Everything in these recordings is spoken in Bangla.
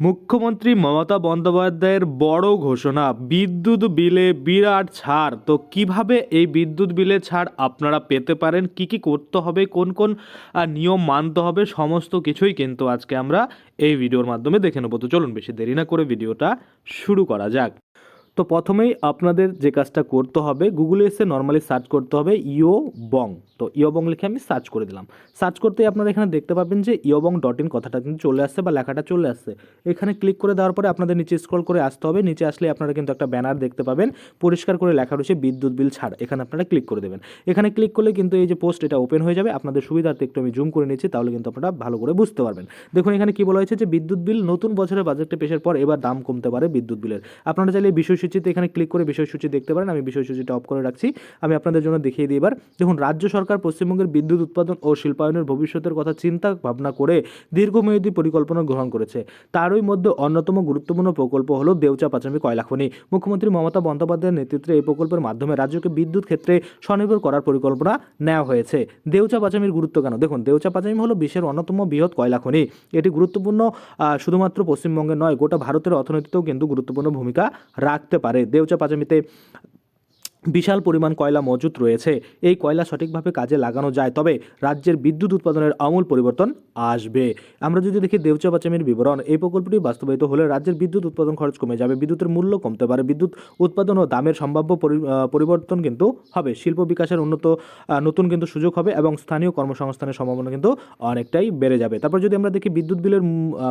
মুখ্যমন্ত্রী মমতা বন্দ্যোপাধ্যায়ের বড় ঘোষণা, বিদ্যুৎ বিলে বিরাট ছাড়। তো কীভাবে এই বিদ্যুৎ বিলে ছাড় আপনারা পেতে পারেন? কি কি করতে হবে? কোন কোন নিয়ম মানতে হবে? সমস্ত কিছুই কিন্তু আজকে আমরা এই ভিডিওর মাধ্যমে দেখে নেব। তো চলুন বেশি দেরি না করে ভিডিওটা শুরু করা যাক। তো প্রথমেই আপনাদের যে কাজটা করতে হবে গুগলে এসে নর্মালি সার্চ করতে হবে ইও বং তো ইও বং লিখে আমি সার্চ করে দিলাম। সার্চ করতেই আপনারা এখানে দেখতে পাবেন যে ইও বং ডট ইন কথাটা কিন্তু চলে আসছে বা লেখাটা চলে আসছে। এখানে ক্লিক করে দেওয়ার পরে আপনাদের নিচে স্ক্রল করে আসতে হবে। নিচে আসলে আপনারা কিন্তু একটা ব্যানার দেখতে পাবেন। পরিষ্কার করে লেখা রয়েছে বিদ্যুৎ বিল ছাড়। এখানে আপনারা ক্লিক করে দেবেন। এখানে ক্লিক করলে কিন্তু এই যে পোস্ট এটা ওপেন হয়ে যাবে। আপনাদের সুবিধার্থে একটু আমি জুম করে নিচ্ছি, তাহলে কিন্তু আপনারা ভালো করে বুঝতে পারবেন। দেখুন, এখানে কি বলা হয়েছে যে বিদ্যুৎ বিল নতুন বছরের বাজেটে পেশের পর এবার দাম কমতে পারে বিদ্যুৎ বিলের। আপনারা চাইলে এই বিষয়সূচিতে এখানে ক্লিক করে বিষয়সূচি দেখতে পারেন। আমি বিষয়সূচিটা অফ করে রাখছি। আমি আপনাদের জন্য দেখিয়ে দিই এবার। দেখুন, রাজ্য সরকার পশ্চিমবঙ্গের বিদ্যুৎ উৎপাদন ও শিল্পায়নের ভবিষ্যতের কথা চিন্তা ভাবনা করে দীর্ঘমেয়াদী পরিকল্পনা গ্রহণ করেছে। তারই মধ্যে অন্যতম গুরুত্বপূর্ণ প্রকল্প হলো দেউচা পাচামি কয়লা খনি মুখ্যমন্ত্রী মমতা বন্দ্যোপাধ্যায়ের নেতৃত্বে এই প্রকল্পের মাধ্যমে রাজ্যকে বিদ্যুৎ ক্ষেত্রে স্বনির্ভর করার পরিকল্পনা নেওয়া হয়েছে। দেউচা পাচামির গুরুত্ব কেন? দেখুন, দেউচা পাচামি হলো বিশ্বের অন্যতম বৃহৎ কয়লা খনি এটি গুরুত্বপূর্ণ শুধুমাত্র পশ্চিমবঙ্গে নয়, গোটা ভারতের অর্থনীতিতেও কিন্তু গুরুত্বপূর্ণ ভূমিকা রাখতে পারে। দেউচা পাচামিতে বিশাল পরিমাণ কয়লা মজুত রয়েছে। এই কয়লা সঠিকভাবে কাজে লাগানো যায়, তবে রাজ্যের বিদ্যুৎ উৎপাদনের আমূল পরিবর্তন আসবে। আমরা যদি দেখি দেউচা পাচামির বিবরণ, এই প্রকল্পটি বাস্তবায়িত হলে রাজ্যের বিদ্যুৎ উৎপাদন খরচ কমে যাবে, বিদ্যুতের মূল্য কমতে পারে, বিদ্যুৎ উৎপাদন ও দামের সম্ভাব্য পরিবর্তন কিন্তু হবে, শিল্প বিকাশের উন্নত নতুন কিন্তু সুযোগ হবে এবং স্থানীয় কর্মসংস্থানের সম্ভাবনা কিন্তু অনেকটাই বেড়ে যাবে। তারপর যদি আমরা দেখি বিদ্যুৎ বিলের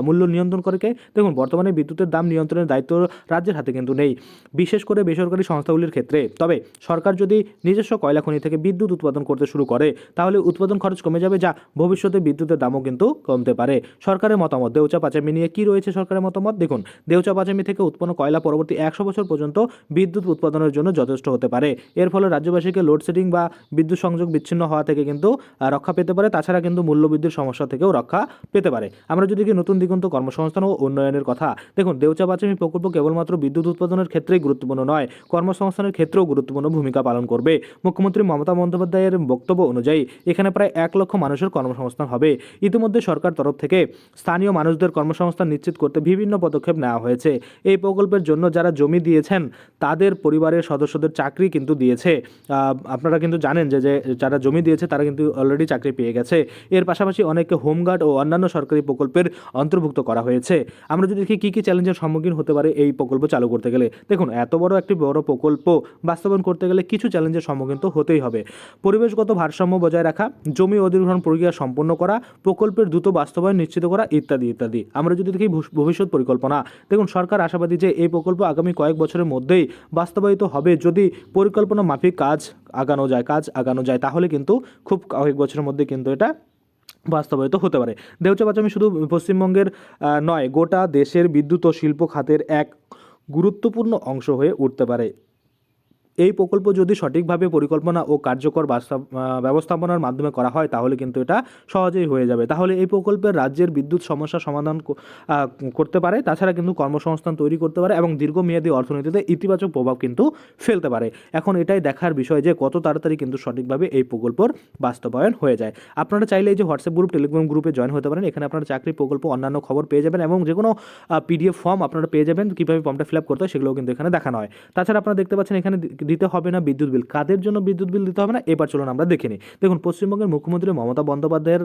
মূল্য নিয়ন্ত্রণ করে কে, দেখুন বর্তমানে বিদ্যুতের দাম নিয়ন্ত্রণের দায়িত্ব রাজ্যের হাতে কিন্তু নেই, বিশেষ করে বেসরকারি সংস্থাগুলির ক্ষেত্রে। তবে সরকার যদি নিজস্ব কয়লা খনি থেকে বিদ্যুৎ উৎপাদন করতে শুরু করে, তাহলে উৎপাদন খরচ কমে যাবে, যা ভবিষ্যতে বিদ্যুতের দামও কিন্তু কমতে পারে। সরকারের মতামত দেউচা পাচামি নিয়ে কি রয়েছে সরকারের মতামত? দেখুন দেউচা পাচামি থেকে উৎপন্ন কয়লা পরবর্তী একশো বছর পর্যন্ত বিদ্যুৎ উৎপাদনের জন্য যথেষ্ট হতে পারে। এর ফলে রাজ্যবাসীকে লোডশেডিং বা বিদ্যুৎ সংযোগ বিচ্ছিন্ন হওয়া থেকে কিন্তু রক্ষা পেতে পারে। তাছাড়া কিন্তু মূল্যবৃদ্ধির সমস্যা থেকেও রক্ষা পেতে পারে। আমরা যদি কি নতুন দিগন্ত কর্মসংস্থান ও উন্নয়নের কথা, দেখুন দেউচা পাচামি প্রকল্প কেবলমাত্র বিদ্যুৎ উৎপাদনের ক্ষেত্রেই গুরুত্বপূর্ণ নয়। কর্মসংস্থানের ক্ষেত্রেও গুরুত্বপূর্ণ ভূমিকা পালন করবে। মুখ্যমন্ত্রী মমতা বন্দ্যোপাধ্যায়ের বক্তব্য অনুযায়ী, এখানে প্রায় এক লক্ষ মানুষের কর্মসংস্থান হবে। ইতিমধ্যে সরকার তরফ থেকে স্থানীয় মানুষদের কর্মসংস্থান নিশ্চিত করতে বিভিন্ন পদক্ষেপ নেওয়া হয়েছে। এই প্রকল্পের জন্য যারা জমি দিয়েছেন, তাদের পরিবারের সদস্যদের চাকরি কিন্তু দিয়েছে। আপনারা কিন্তু জানেন যে যারা জমি দিয়েছে, তারা কিন্তু অলরেডি চাকরি পেয়ে গেছে। এর পাশাপাশি অনেকে হোমগার্ড ও অন্যান্য সরকারি প্রকল্পের অন্তর্ভুক্ত করা হয়েছে। আমরা যদি দেখি, কী কী চ্যালেঞ্জের সম্মুখীন হতে পারে এই প্রকল্প চালু করতে গেলে? দেখুন, এত বড় একটি বড় প্রকল্প বাস্তবায়ন করতে গেলে কিছু চ্যালেঞ্জের সম্মুখীন তো হতেই হবে। পরিবেশগত ভারসাম্য বজায় রাখা, জমি অধিগ্রহণ প্রক্রিয়া সম্পন্ন করা, প্রকল্পের দ্রুত বাস্তবায়ন নিশ্চিত করা ইত্যাদি ইত্যাদি। আমরা যদি দেখি ভবিষ্যৎ পরিকল্পনা, দেখুন সরকার আশাবাদী যে এই প্রকল্প আগামী কয়েক বছরের মধ্যেই বাস্তবায়িত হবে। যদি পরিকল্পনা মাফিক কাজ আগানো যায়, কাজ আগানো যায়, তাহলে কিন্তু খুব কয়েক বছরের মধ্যে কিন্তু এটা বাস্তবায়িত হতে পারে। দেউচা পাচামি শুধু পশ্চিমবঙ্গের নয়, গোটা দেশের বিদ্যুৎ ও শিল্প খাতের এক গুরুত্বপূর্ণ অংশ হয়ে উঠতে পারে। এই প্রকল্প যদি সঠিকভাবে পরিকল্পনা ও কার্যকর ব্যবস্থাপনার মাধ্যমে করা হয়, তাহলে কিন্তু এটা সহজেই হয়ে যাবে। তাহলে এই প্রকল্পের রাজ্যের বিদ্যুৎ সমস্যা সমাধান করতে পারে, তাছাড়া কিন্তু কর্মসংস্থান তৈরি করতে পারে এবং দীর্ঘমেয়াদী অর্থনীতিতে ইতিবাচক প্রভাব কিন্তু ফেলতে পারে। এখন এটাই দেখার বিষয় যে কত তাড়াতাড়ি কিন্তু সঠিকভাবে এই প্রকল্পর বাস্তবায়ন হয়ে যায়। আপনারা চাইলে এই যে হোয়াটসঅ্যাপ গ্রুপ, টেলিগ্রাম গ্রুপে জয়েন হতে পারেন। এখানে আপনারা চাকরি প্রকল্প, অন্যান্য খবর পেয়ে যাবেন এবং যে কোনো পিডিএফ ফর্ম আপনারা পেয়ে যাবেন। কীভাবে ফর্মটা ফিল আপ করতে হয় সেগুলোও কিন্তু এখানে দেখানো হয়। তাছাড়া আপনারা দেখতে পাচ্ছেন এখানে দিতে হবে না বিদ্যুৎ বিল। কাদের জন্য বিদ্যুৎ বিল দিতে হবে না? এবার চলুন আমরা দেখে নিই। দেখুন, পশ্চিমবঙ্গের মুখ্যমন্ত্রী মমতা বন্দ্যোপাধ্যায়ের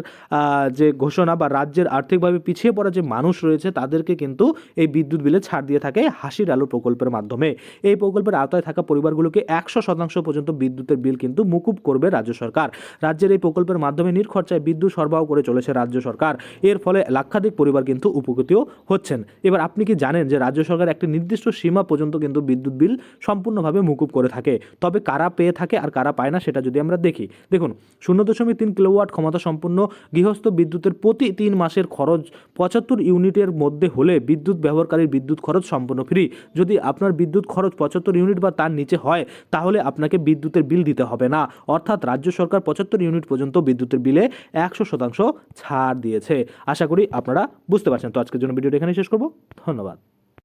যে ঘোষণা বা রাজ্যের আর্থিকভাবে পিছিয়ে পড়া যে মানুষ রয়েছে, তাদেরকে কিন্তু এই বিদ্যুৎ বিলে ছাড় দিয়ে থাকে হাসির আলো প্রকল্পের মাধ্যমে। এই প্রকল্পের আওতায় থাকা পরিবারগুলোকে একশো শতাংশ পর্যন্ত বিদ্যুতের বিল কিন্তু মুকুব করবে রাজ্য সরকার। রাজ্যের এই প্রকল্পের মাধ্যমে নির্খরচায় বিদ্যুৎ সরবরাহ করে চলেছে রাজ্য সরকার। এর ফলে লাক্ষাধিক পরিবার কিন্তু উপকৃতও হচ্ছেন। এবার আপনি কি জানেন যে রাজ্য সরকার একটি নির্দিষ্ট সীমা পর্যন্ত কিন্তু বিদ্যুৎ বিল সম্পূর্ণভাবে মুকুব করে থাকে, তবে কারা পেয়ে থাকে আর কারা পায় না সেটা যদি আমরা দেখি। দেখুন, শূন্য দশমিক তিন কিলোওয়াট ক্ষমতা সম্পন্ন গৃহস্থ বিদ্যুতের প্রতি তিন মাসের খরচ পঁচাত্তর ইউনিটের মধ্যে হলে বিদ্যুৎ ব্যবহারকারীর বিদ্যুৎ খরচ সম্পূর্ণ ফ্রি। যদি আপনার বিদ্যুৎ খরচ পঁচাত্তর ইউনিট বা তার নিচে হয়, তাহলে আপনাকে বিদ্যুতের বিল দিতে হবে না। অর্থাৎ রাজ্য সরকার পঁচাত্তর ইউনিট পর্যন্ত বিদ্যুতের বিলে একশো শতাংশ ছাড় দিয়েছে। আশা করি আপনারা বুঝতে পারছেন। তো আজকের জন্য ভিডিওটা এখানে শেষ করব। ধন্যবাদ।